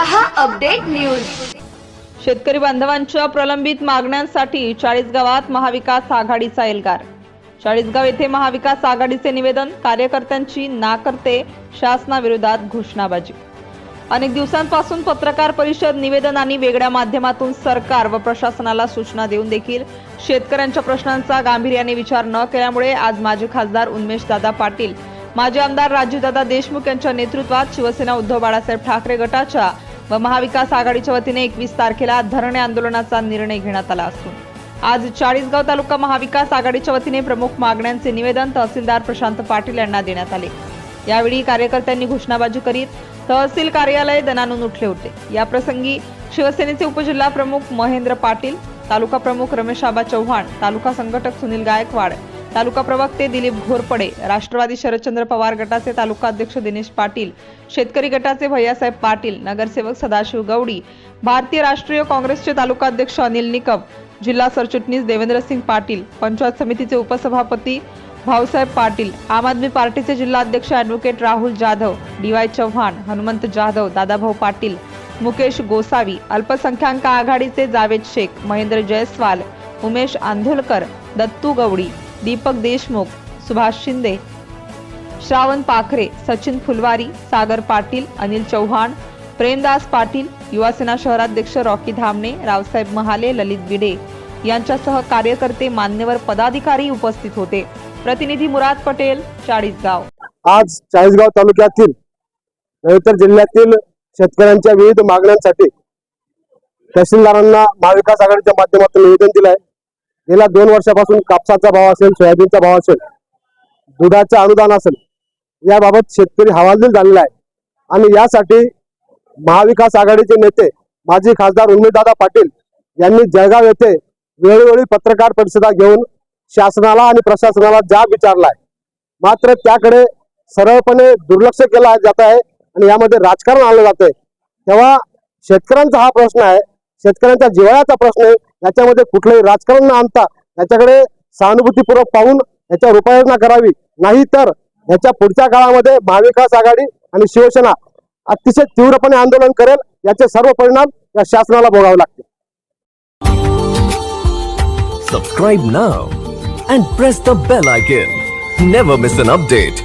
हा update news. शेतकरी बांधवांच्या प्रलंबित मागण्यांसाठी चाळीस गावात महाविकास आघाडीचा एल्गार. चाळीसगाव येथे महाविकास आघाडीचे निवेदन कार्यकर्त्यांची नाकर्ते शासनाविरोधात घोषणाबाजी. अनेक दिवसांपासून पत्रकार परिषद निवेदन आणि वेगळ्या माध्यमातून सरकार व प्रशासनाला सूचना देऊन देखील शेतकऱ्यांच्या प्रश्नांचा गांभीर्याने विचार न केल्यामुळे आज माजी खासदार उन्मेशदादा पाटील माजी आमदार राजूदादा देशमुख यांच्या नेतृत्वात शिवसेना उद्धव बाळासाहेब ठाकरे गटाच्या व महाविकास आघाडीच्या वतीने एकवीस तारखेला धरणे आंदोलनाचा निर्णय घेण्यात आला असून आज चाळीसगाव तालुका महाविकास आघाडीच्या वतीने प्रमुख मागण्यांचे निवेदन तहसीलदार प्रशांत पाटील यांना देण्यात आले. यावेळी कार्यकर्त्यांनी घोषणाबाजी करीत तहसील कार्यालय दनानून उठले होते. याप्रसंगी शिवसेनेचे उपजिल्हा प्रमुख महेंद्र पाटील तालुका प्रमुख रमेश आबा चव्हाण तालुका संघटक सुनील गायकवाड तालुका प्रवक्ते दिलीप घोरपडे राष्ट्रवादी शरदचंद्र पवार गटाचे तालुका अध्यक्ष दिनेश पाटील शेतकरी गटाचे भैयासाहेब पाटील नगरसेवक सदाशिव गवडी भारतीय राष्ट्रीय काँग्रेसचे तालुका अध्यक्ष अनिल निकम जिल्हा सरचिटणीस देवेंद्रसिंग पाटील पंचायत समितीचे उपसभापती भाऊसाहेब पाटील आम आदमी पार्टीचे जिल्हा अध्यक्ष advocate Rahul Jadhav D Y Chavan Hanumant Jadhav Dadabhau Patil Mukesh Gosavi अल्पसंख्याक आघाडीचे जावेद शेख महेंद्र जयस्वाल उमेश आंधोलकर दत्तू गवडी दीपक देशमुख सुभाष शिंदे श्रावण पाखरे सचिन फुलवारी सागर पाटील अनिल चव्हाण प्रेमदास पाटील युवासेना शहराध्यक्ष रॉकी धामणे रावसाहेब महाले ललित बिडे यांच्यासह कार्यकर्ते मान्यवर पदाधिकारी उपस्थित होते. प्रतिनिधी मुराद पटेल चाळीसगाव. आज चाळीसगाव तालुक्यातील नंतर जिल्ह्यातील शेतकऱ्यांच्या विविध मागण्यांसाठी तहसीलदारांना महाविकास आघाडीच्या माध्यमातून निवेदन दिलं आहे गेल्या दोन वर्षापासून कापसाचा भाव असेल सोयाबीनचा भाव असेल दुधाचं अनुदान असेल याबाबत शेतकरी हवालदिल झालेला आहे. आणि यासाठी महाविकास आघाडीचे नेते माजी खासदार उर्मिदादा पाटील यांनी जळगाव येथे वेळोवेळी पत्रकार परिषदा घेऊन शासनाला आणि प्रशासनाला जाब विचारलाय. मात्र त्याकडे सरळपणे दुर्लक्ष केला जात आहे आणि यामध्ये राजकारण आणलं जात आहे तेव्हा शेतकऱ्यांचा हा प्रश्न आहे शेतकऱ्यांच्या जिव्हाळ्याचा प्रश्न आहे. याच्यामध्ये कुठलंही राजकारण न आणता याच्याकडे सहानुभूतीपूर्वक पाहून याच्यावर उपाययोजना करावी. नाही तर याच्या पुढच्या काळामध्ये महाविकास आघाडी आणि शिवसेना अतिशय तीव्रपणे आंदोलन करेल. याचे सर्व परिणाम या शासनाला भोगावे लागतील. Subscribe now and press the bell icon never miss an update